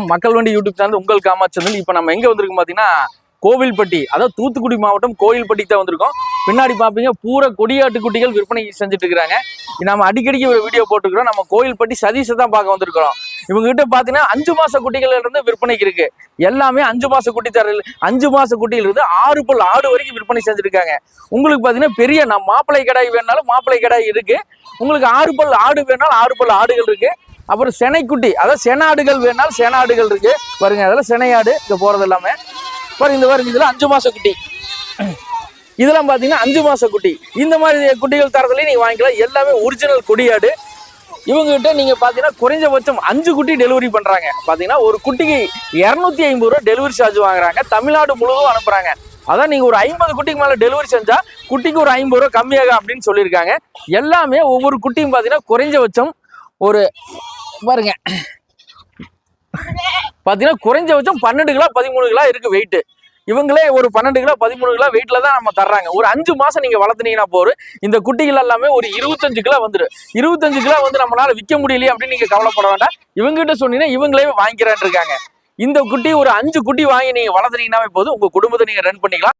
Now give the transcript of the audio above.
மக்கள் வண்டி YouTube channel உங்கள் காமாச்சந்தன் இப்போ நம்ம எங்கே வந்திருக்கோம் பார்த்தீங்கன்னா கோவில்பட்டி. அதாவது தூத்துக்குடி மாவட்டம் கோவில்பட்டி தான் வந்திருக்கோம். பின்னாடி பார்ப்பீங்க பூரா கொடியாட்டு குட்டிகள் விற்பனை செஞ்சுட்டு இருக்கிறாங்க நம்ம அடிக்கடிக்கு ஒரு வீடியோ போட்டுக்கிறோம் நம்ம கோவில்பட்டி சதீஷை தான் பார்க்க வந்திருக்கிறோம். இவங்க கிட்ட பார்த்தீங்கன்னா அஞ்சு மாச குட்டிகள்ல இருந்து விற்பனைக்கு இருக்கு. எல்லாமே அஞ்சு மாச குட்டி தரல் அஞ்சு மாச குட்டியில இருந்து ஆறு பல் ஆடு வரைக்கும் விற்பனை செஞ்சிருக்காங்க உங்களுக்கு பார்த்தீங்கன்னா பெரிய நான் மாப்பிளை கடாய் வேணாலும் மாப்பிளை கடாய் இருக்கு. உங்களுக்கு ஆறு பல் ஆடு வேணாலும் ஆறு பல் ஆடுகள் இருக்கு. அப்புறம் செனைக்குட்டி. அதாவது செனாடுகள் வேணாலும் செனாடுகள் இருக்கு. பாருங்க அதெல்லாம் செனையாடு. இங்கே போகிறது எல்லாமே. பாருங்க இந்த பாருங்க இதெல்லாம் அஞ்சு மாத குட்டி. இதெல்லாம் பார்த்தீங்கன்னா அஞ்சு மாத குட்டி. இந்த மாதிரி குட்டிகள் தரத்துலயும் நீங்கள் வாங்கிக்கலாம். எல்லாமே ஒரிஜினல் கொடியாடு. இவங்ககிட்ட நீங்கள் பார்த்தீங்கன்னா குறைஞ்சபட்சம் அஞ்சு குட்டி டெலிவரி பண்ணுறாங்க பார்த்தீங்கன்னா ஒரு குட்டிக்கு இரநூத்தி ஐம்பது ரூபா டெலிவரி சார்ஜ் வாங்குறாங்க. தமிழ்நாடு முழுவதும் அனுப்புகிறாங்க அதான் நீங்கள் ஒரு ஐம்பது குட்டிக்கு மேலே டெலிவரி செஞ்சால் குட்டிக்கு ஒரு ஐம்பது ரூபா கம்மியாக அப்படின்னு சொல்லியிருக்காங்க. எல்லாமே ஒவ்வொரு குட்டியும் பார்த்தீங்கன்னா குறைஞ்சபட்சம் ஒரு பாருங்க. பார்த்தீங்கன்னா குறைஞ்சபட்சம் பன்னெண்டு கிலோ பதிமூணு கிலோ இருக்கு வெயிட்டு இவங்களே ஒரு பன்னெண்டு கிலோ பதிமூணு கிலோ வெயிட்ல தான் நம்ம தர்றாங்க. ஒரு அஞ்சு மாசம் நீங்க வளர்த்துனீங்கன்னா போதும். இந்த குட்டிகள் எல்லாமே ஒரு இருபத்தஞ்சு கிலோ வந்துடும். இருபத்தஞ்சு கிலோ வந்து நம்மளால விற்க முடியலையே அப்படின்னு நீங்க கவலைப்பட வேண்டாம். இவங்ககிட்ட சொன்னீங்கன்னா இவங்களே வாங்கிக்கிறான் இருக்காங்க. இந்த குட்டி ஒரு அஞ்சு குட்டி வாங்கி நீங்க வளர்த்துனீங்கன்னாவே போதும். உங்க குடும்பத்தை நீங்க ரன் பண்ணிக்கலாம்.